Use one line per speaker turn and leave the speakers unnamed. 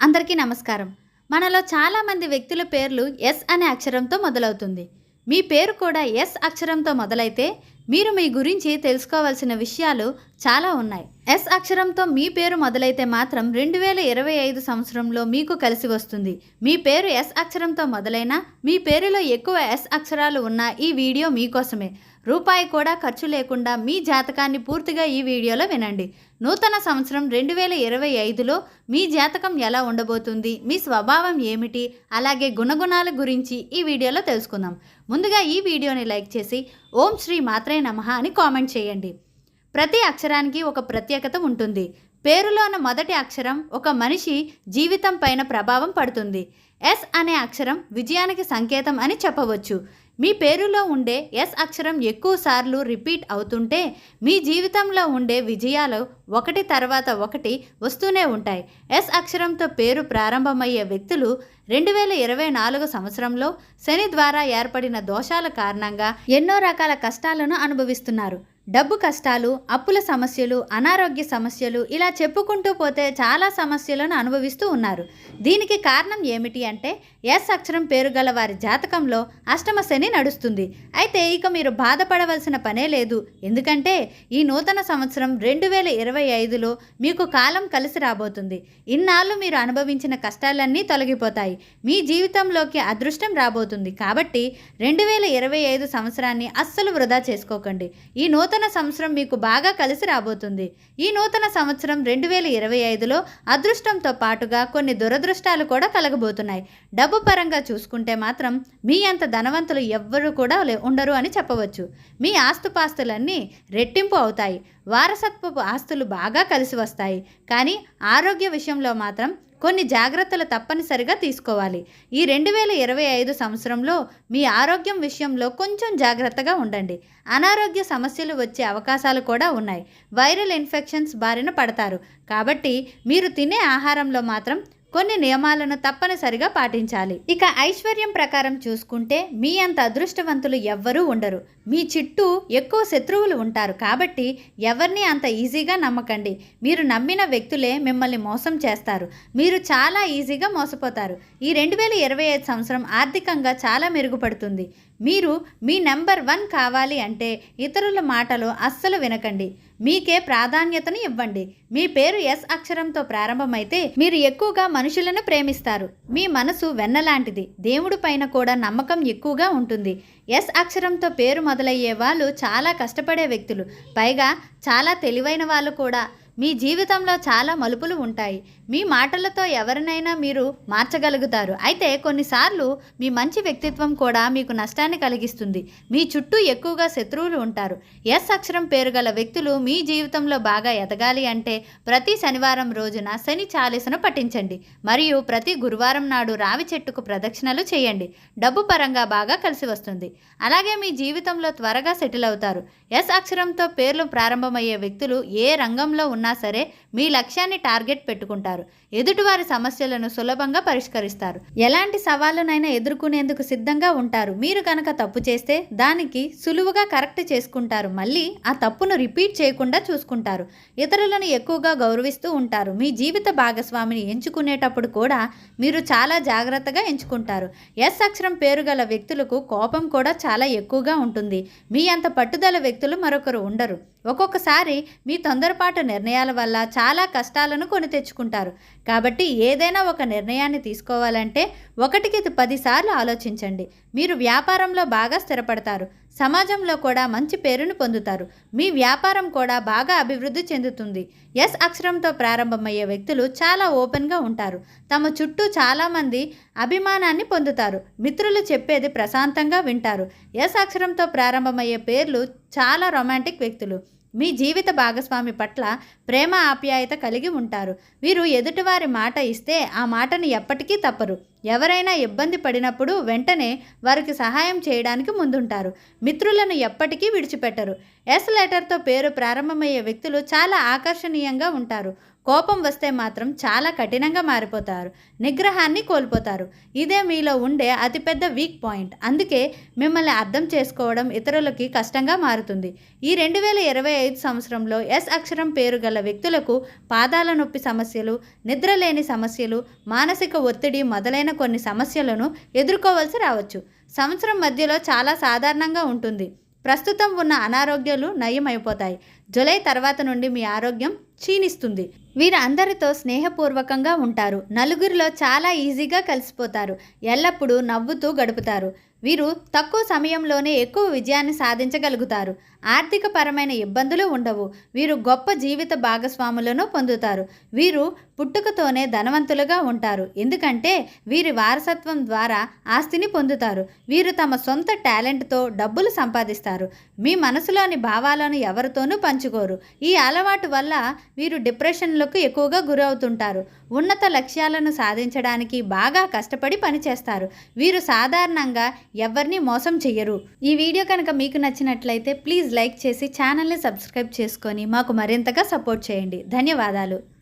అందరికీ నమస్కారం. మనలో చాలామంది వ్యక్తుల పేర్లు ఎస్ అనే అక్షరంతో మొదలవుతుంది. మీ పేరు కూడా ఎస్ అక్షరంతో మొదలైతే మీరు మీ గురించి తెలుసుకోవాల్సిన విషయాలు చాలా ఉన్నాయి. ఎస్ అక్షరంతో మీ పేరు మొదలైతే మాత్రం రెండు వేల ఇరవై ఐదు సంవత్సరంలో మీకు కలిసి వస్తుంది. మీ పేరు ఎస్ అక్షరంతో మొదలైనా మీ పేరులో ఎక్కువ ఎస్ అక్షరాలు ఉన్న ఈ వీడియో మీకోసమే. రూపాయి కూడా ఖర్చు లేకుండా మీ జాతకాన్ని పూర్తిగా ఈ వీడియోలో వినండి. నూతన సంవత్సరం రెండు వేల ఇరవై ఐదులో మీ జాతకం ఎలా ఉండబోతుంది? మీ స్వభావం ఏమిటి? అలాగే గుణగుణాల గురించి ఈ వీడియోలో తెలుసుకుందాం. ముందుగా ఈ వీడియోని లైక్ చేసి ఓం శ్రీ మాత్రే నమ అని కామెంట్ చేయండి. ప్రతి అక్షరానికి ఒక ప్రత్యేకత ఉంటుంది. పేరులోన మొదటి అక్షరం ఒక మనిషి జీవితం పైన ప్రభావం పడుతుంది. ఎస్ అనే అక్షరం విజయానికి సంకేతం అని చెప్పవచ్చు. మీ పేరులో ఉండే ఎస్ అక్షరం ఎక్కువ సార్లు రిపీట్ అవుతుంటే మీ జీవితంలో ఉండే విజయాలు ఒకటి తర్వాత ఒకటి వస్తూనే ఉంటాయి. ఎస్ అక్షరంతో పేరు ప్రారంభమయ్యే వ్యక్తులు రెండు వేల ఇరవై నాలుగు సంవత్సరంలో శని ద్వారా ఏర్పడిన దోషాల కారణంగా ఎన్నో రకాల కష్టాలను అనుభవిస్తున్నారు. డబ్బు కష్టాలు అప్పుల సమస్యలు అనారోగ్య సమస్యలు ఇలా చెప్పుకుంటూ పోతే చాలా సమస్యలను అనుభవిస్తూ ఉన్నారు. దీనికి కారణం ఏమిటి అంటే ఎస్ అక్షరం పేరు గల వారి జాతకంలో అష్టమ శని నడుస్తుంది. అయితే ఇక మీరు బాధపడవలసిన పనే లేదు. ఎందుకంటే ఈ నూతన సంవత్సరం రెండు వేల ఇరవై ఐదులో మీకు కాలం కలిసి రాబోతుంది. ఇన్నాళ్ళు మీరు అనుభవించిన కష్టాలన్నీ తొలగిపోతాయి. మీ జీవితంలోకి అదృష్టం రాబోతుంది. కాబట్టి రెండు వేల ఇరవై ఐదు సంవత్సరాన్ని అస్సలు వృధా చేసుకోకండి. ఈ నూతన నూతన సంవత్సరం మీకు బాగా కలిసి రాబోతుంది. ఈ నూతన సంవత్సరం రెండు వేల ఇరవై ఐదులో అదృష్టంతో పాటుగా కొన్ని దురదృష్టాలు కూడా కలగబోతున్నాయి. డబ్బు పరంగా చూసుకుంటే మాత్రం మీ అంత ధనవంతులు ఎవ్వరూ కూడా లే- ఉండరు అని చెప్పవచ్చు. మీ ఆస్తుపాస్తులన్నీ రెట్టింపు అవుతాయి. వారసత్వపు ఆస్తులు బాగా కలిసి వస్తాయి. కానీ ఆరోగ్య విషయంలో మాత్రం కొన్ని జాగ్రత్తలు తప్పనిసరిగా తీసుకోవాలి. ఈ రెండు వేల ఇరవై ఐదు సంవత్సరంలో మీ ఆరోగ్యం విషయంలో కొంచెం జాగ్రత్తగా ఉండండి. అనారోగ్య సమస్యలు వచ్చే అవకాశాలు కూడా ఉన్నాయి. వైరల్ ఇన్ఫెక్షన్స్ బారిన పడతారు. కాబట్టి మీరు తినే ఆహారంలో మాత్రం కొన్ని నియమాలను తప్పనిసరిగా పాటించాలి. ఇక ఐశ్వర్యం ప్రకారం చూసుకుంటే మీ అంత అదృష్టవంతులు ఎవ్వరూ ఉండరు. మీ చుట్టూ ఎక్కువ శత్రువులు ఉంటారు. కాబట్టి ఎవరిని అంత ఈజీగా నమ్మకండి. మీరు నమ్మిన వ్యక్తులే మిమ్మల్ని మోసం చేస్తారు. మీరు చాలా ఈజీగా మోసపోతారు. ఈ రెండు వేల ఇరవై ఐదు సంవత్సరం ఆర్థికంగా చాలా మెరుగుపడుతుంది. మీరు మీ నెంబర్ వన్ కావాలి అంటే ఇతరుల మాటలు అస్సలు వినకండి. మీకే ప్రాధాన్యతను ఇవ్వండి. మీ పేరు ఎస్ అక్షరంతో ప్రారంభమైతే మీరు ఎక్కువగా మనుషులను ప్రేమిస్తారు. మీ మనసు వెన్నలాంటిది. దేవుడి పైన కూడా నమ్మకం ఎక్కువగా ఉంటుంది. ఎస్ అక్షరంతో పేరు మొదలయ్యే వాళ్ళు చాలా కష్టపడే వ్యక్తులు. పైగా చాలా తెలివైన వాళ్ళు కూడా. మీ జీవితంలో చాలా మలుపులు ఉంటాయి. మీ మాటలతో ఎవరినైనా మీరు మార్చగలుగుతారు. అయితే కొన్నిసార్లు మీ మంచి వ్యక్తిత్వం కూడా మీకు నష్టాన్ని కలిగిస్తుంది. మీ చుట్టూ ఎక్కువగా శత్రువులు ఉంటారు. ఎస్ అక్షరం పేరు గల వ్యక్తులు మీ జీవితంలో బాగా ఎదగాలి అంటే ప్రతి శనివారం రోజున శని చాలీసను పఠించండి. మరియు ప్రతి గురువారం నాడు రావి చెట్టుకు ప్రదక్షిణలు చేయండి. డబ్బు పరంగా బాగా కలిసి వస్తుంది. అలాగే మీ జీవితంలో త్వరగా సెటిల్ అవుతారు. ఎస్ అక్షరంతో పేర్లు ప్రారంభమయ్యే వ్యక్తులు ఏ రంగంలో ఉన్నా సరే మీ లక్ష్యాన్ని టార్గెట్ పెట్టుకుంటారు. ఎదుటివారి సమస్యలను సులభంగా పరిష్కరిస్తారు. ఎలాంటి సవాళ్ళనైనా ఎదుర్కొనేందుకు సిద్ధంగా ఉంటారు. మీరు కనుక తప్పు చేస్తే దానికి సులువుగా కరెక్ట్ చేసుకుంటారు. మళ్ళీ ఆ తప్పును రిపీట్ చేయకుండా చూసుకుంటారు. ఇతరులను ఎక్కువగా గౌరవిస్తూ ఉంటారు. మీ జీవిత భాగస్వామిని ఎంచుకునేటప్పుడు కూడా మీరు చాలా జాగ్రత్తగా ఎంచుకుంటారు. ఎస్ అక్షరం పేరు గల వ్యక్తులకు కోపం కూడా చాలా ఎక్కువగా ఉంటుంది. మీ అంత పట్టుదల వ్యక్తులు మరొకరు ఉండరు. ఒక్కొక్కసారి మీ తొందరపాటు నిర్ణయాల వల్ల చాలా కష్టాలను కొని తెచ్చుకుంటారు. కాబట్టి ఏదైనా ఒక నిర్ణయాన్ని తీసుకోవాలంటే ఒకటికి పదిసార్లు ఆలోచించండి. మీరు వ్యాపారంలో బాగా స్థిరపడతారు. సమాజంలో కూడా మంచి పేరును పొందుతారు. మీ వ్యాపారం కూడా బాగా అభివృద్ధి చెందుతుంది. ఎస్ అక్షరంతో ప్రారంభమయ్యే వ్యక్తులు చాలా ఓపెన్గా ఉంటారు. తమ చుట్టూ చాలామంది అభిమానాన్ని పొందుతారు. మిత్రులు చెప్పేది ప్రశాంతంగా వింటారు. ఎస్ అక్షరంతో ప్రారంభమయ్యే పేర్లు చాలా రొమాంటిక్ వ్యక్తులు. మీ జీవిత భాగస్వామి పట్ల ప్రేమ ఆప్యాయత కలిగి ఉంటారు. వీరు ఎదుటివారి మాట ఇస్తే ఆ మాటను ఎప్పటికీ తప్పరు. ఎవరైనా ఇబ్బంది పడినప్పుడు వెంటనే వారికి సహాయం చేయడానికి ముందుంటారు. మిత్రులను ఎప్పటికీ విడిచిపెట్టరు. ఎస్ లెటర్తో పేరు ప్రారంభమయ్యే వ్యక్తులు చాలా ఆకర్షణీయంగా ఉంటారు. కోపం వస్తే మాత్రం చాలా కఠినంగా మారిపోతారు. నిగ్రహాన్ని కోల్పోతారు. ఇదే మీలో ఉండే అతిపెద్ద వీక్ పాయింట్. అందుకే మిమ్మల్ని అర్థం చేసుకోవడం ఇతరులకి కష్టంగా మారుతుంది. ఈ రెండు వేల ఇరవై ఐదు సంవత్సరంలో ఎస్ అక్షరం పేరు గల వ్యక్తులకు పాదాల నొప్పి సమస్యలు నిద్రలేని సమస్యలు మానసిక ఒత్తిడి మొదలైన కొన్ని సమస్యలను ఎదుర్కోవాల్సి రావచ్చు. సంవత్సరం మధ్యలో చాలా సాధారణంగా ఉంటుంది. ప్రస్తుతం ఉన్న అనారోగ్యాలు నయమైపోతాయి. జులై తర్వాత నుండి మీ ఆరోగ్యం క్షీణిస్తుంది. వీరందరితో స్నేహపూర్వకంగా ఉంటారు. నలుగురిలో చాలా ఈజీగా కలిసిపోతారు. ఎల్లప్పుడూ నవ్వుతూ గడుపుతారు. వీరు తక్కువ సమయంలోనే ఎక్కువ విజయాన్ని సాధించగలుగుతారు. ఆర్థిక పరమైన ఇబ్బందులు ఉండవు. వీరు గొప్ప జీవిత భాగస్వాములను పొందుతారు. వీరు పుట్టుకతోనే ధనవంతులుగా ఉంటారు. ఎందుకంటే వీరి వారసత్వం ద్వారా ఆస్తిని పొందుతారు. వీరు తమ సొంత టాలెంట్తో డబ్బులు సంపాదిస్తారు. మీ మనసులోని భావాలను ఎవరితోనూ పంచుకోరు. ఈ అలవాటు వల్ల వీరు డిప్రెషన్లకు ఎక్కువగా గురవుతుంటారు. ఉన్నత లక్ష్యాలను సాధించడానికి బాగా కష్టపడి పనిచేస్తారు. వీరు సాధారణంగా ఎవరిని మోసం చెయ్యరు. ఈ వీడియో కనుక మీకు నచ్చినట్లయితే ప్లీజ్ లైక్ చేసి ఛానల్ని సబ్స్క్రైబ్ చేసుకొని మాకు మరింతగా సపోర్ట్ చేయండి. ధన్యవాదాలు.